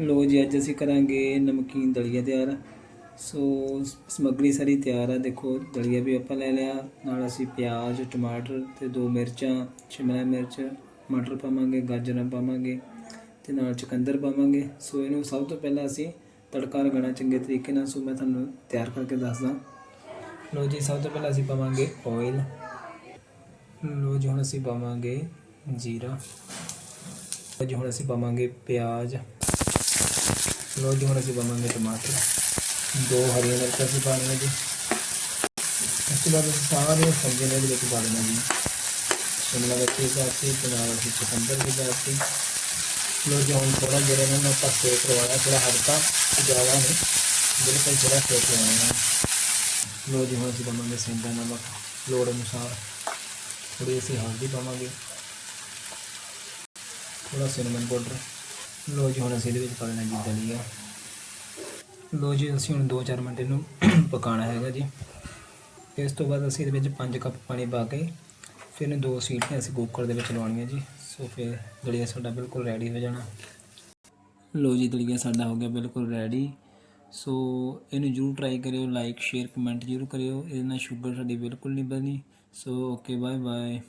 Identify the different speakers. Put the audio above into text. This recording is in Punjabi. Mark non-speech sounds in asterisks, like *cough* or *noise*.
Speaker 1: ਲੋ ਜੀ, ਅੱਜ ਅਸੀਂ ਕਰਾਂਗੇ ਨਮਕੀਨ ਦਲੀਆ ਤਿਆਰ। ਸੋ ਸਮੱਗਰੀ ਸਾਰੀ ਤਿਆਰ ਆ। ਦੇਖੋ, ਦਲੀਆ ਵੀ ਆਪਾਂ ਲੈ ਲਿਆ। ਨਾਲ ਅਸੀਂ ਪਿਆਜ਼, ਟਮਾਟਰ ਤੇ ਦੋ ਮਿਰਚਾਂ, ਸ਼ਿਮਲਾ ਮਿਰਚ, ਮਟਰ ਪਾਵਾਂਗੇ, ਗਾਜਰਾਂ ਪਾਵਾਂਗੇ ਤੇ ਨਾਲ ਚੁਕੰਦਰ ਪਾਵਾਂਗੇ। ਸੋ ਇਹਨੂੰ ਸਭ ਤੋਂ ਪਹਿਲਾਂ ਅਸੀਂ ਤੜਕਾ ਲਗਾਉਣਾ ਚੰਗੇ ਤਰੀਕੇ ਨਾਲ। ਸੋ ਮੈਂ ਤੁਹਾਨੂੰ ਤਿਆਰ ਕਰਕੇ ਦੱਸਦਾ। ਲੋ ਜੀ, ਸਭ ਤੋਂ ਪਹਿਲਾਂ ਅਸੀਂ ਪਾਵਾਂਗੇ ਆਇਲ ਲੋ ਜੀ, ਹੁਣ ਅਸੀਂ ਪਾਵਾਂਗੇ ਜੀਰਾ। ਲਓ ਜੀ, ਹੁਣ ਅਸੀਂ ਪਾਵਾਂਗੇ ਪਿਆਜ਼। ਲੋ ਜੀ ਹੁਣ ਅਸੀਂ ਪਾਵਾਂਗੇ ਟਮਾਟਰ ਦੋ ਹਰੀਆਂ ਮਿਰਚਾਂ ਅਸੀਂ ਪਾ ਜੀ। ਇਸ ਤੋਂ ਬਾਅਦ ਅਸੀਂ ਸਾਰੇ ਸਬਜ਼ੀਆਂ ਦੇ ਵਿੱਚ ਪਾ ਦੇਣਾ ਜੀ। ਸ਼ਿਮਲਾ ਮਿਰਚ ਵੀ ਪਾਤੀ ਤੇ ਨਾਲ ਅਸੀਂ ਚੁਕੰਦਰ ਵੀ ਪਾਤੀ ਲੋ ਜੀ, ਹੁਣ ਥੋੜਾ ਜਿਹੜਾ ਇਹਨਾਂ ਨੂੰ ਆਪਾਂ ਸੇਕ ਕਰਵਾਉਣਾ ਥੋੜਾ ਹਲਕਾ ਜ਼ਿਆਦਾ ਨਹੀਂ, ਬਿਲਕੁਲ ਥੋੜਾ ਸੇਕ ਕਰਵਾਉਣਾ ਲੋ ਜੀ, ਹੁਣ ਅਸੀਂ ਪਾਵਾਂਗੇ ਸਿੰਦਾ ਨਮਕ। ਲੋੜ ਅਨੁਸਾਰ ਥੋੜੀ ਅਸੀਂ ਹਲਦੀ ਪਾਵਾਂਗੇ। ਥੋੜਾ ਸਿਨਮਨ ਪਾਊਡਰ ਲੋ ਜੀ, ਹੁਣ ਅਸੀਂ ਇਹਦੇ ਵਿੱਚ ਪਾ ਲੈਣਾ ਜੀ ਦਲੀਆ। ਲੋ ਜੀ, ਅਸੀਂ ਹੁਣ 2-4 ਮਿੰਟ ਇਹਨੂੰ *clears throat* ਪਕਾਉਣਾ ਹੈਗਾ ਜੀ। ਇਸ ਤੋਂ ਬਾਅਦ ਅਸੀਂ ਇਹਦੇ ਵਿੱਚ 5 ਕੱਪ ਪਾਣੀ ਪਾ ਕੇ ਫਿਰ ਇਹਨੂੰ ਦੋ ਸੀਟੀਆਂ ਅਸੀਂ ਕੁੱਕਰ ਦੇ ਵਿੱਚ ਲਵਾਉਣੀਆਂ ਜੀ। ਸੋ ਫਿਰ ਦਲੀਆ ਸਾਡਾ ਬਿਲਕੁਲ ਰੈਡੀ ਹੋ ਜਾਣਾ। ਲੋ ਜੀ, ਦਲੀਆ ਸਾਡਾ ਹੋ ਗਿਆ ਬਿਲਕੁਲ ਰੈਡੀ ਸੋ ਇਹਨੂੰ ਜਰੂਰ ਟਰਾਈ ਕਰਿਓ ਲਾਈਕ ਸ਼ੇਅਰ ਕਮੈਂਟ ਜਰੂਰ ਕਰਿਓ। ਇਹਦੇ ਨਾਲ ਸ਼ੂਗਰ ਸਾਡੀ ਬਿਲਕੁਲ ਨਹੀਂ ਵਧਣੀ ਸੋ ਓਕੇ ਬਾਏ ਬਾਏ